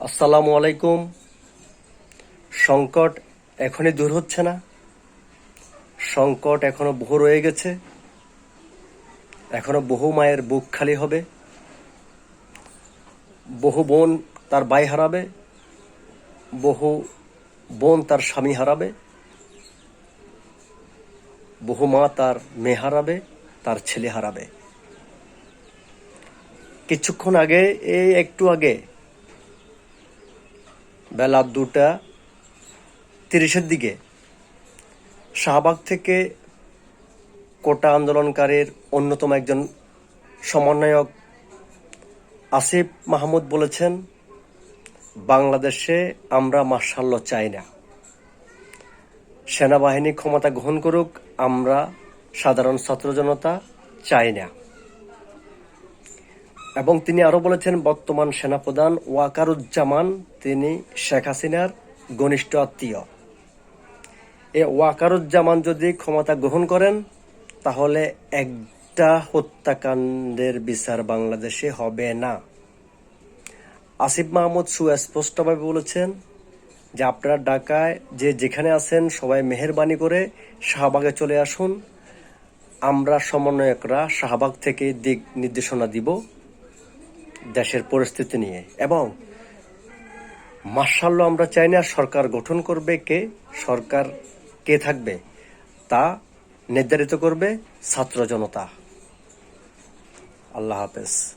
আসসালামু আলাইকুম। সংকট এখনই দূর হচ্ছে না। সংকট এখনও বহু রয়ে গেছে। এখনও বহু মায়ের বুক খালি হবে। বহু বোন তার ভাই হারাবে। বহু বোন তার স্বামী হারাবে। বহু মা তার মেয়ে হারাবে, তার ছেলে হারাবে। কিছুক্ষণ আগে, এই একটু আগে বেলা দুটা তিরিশের দিকে শাহবাগ থেকে কোটা আন্দোলনকারীর অন্যতম একজন সমন্বয়ক আসিফ মাহমুদ বলেছেন, বাংলাদেশে আমরা মার্শাল্য চাই না। সেনাবাহিনী ক্ষমতা গ্রহণ করুক, আমরা সাধারণ ছাত্র জনতা চাই না। এবং তিনি আরও বলেছেন, বর্তমান সেনাপ্রধান ওয়াকারুজ্জামান, তিনি শেখ হাসিনার ঘনিষ্ঠ আত্মীয়। এ ওয়াকারুজ্জামান যদি ক্ষমতা গ্রহণ করেন, তাহলে একটা হত্যাকাণ্ডের বিচার বাংলাদেশে হবে না। আসিফ মাহমুদ সুস্পষ্টভাবে বলেছেন যে, আপনারা ঢাকায় যে যেখানে আছেন, সবাই মেহরবানি করে শাহবাগে চলে আসুন। আমরা সমন্বয়করা শাহবাগ থেকে দিক নির্দেশনা দিব। দেশের পরিস্থিতি নিয়ে। এবং মার্শাল্য আমরা চাই না সরকার গঠন করবে কে, সরকার কে থাকবে, তা নির্ধারিত করবে ছাত্র জনতা। আল্লাহ হাফেজ।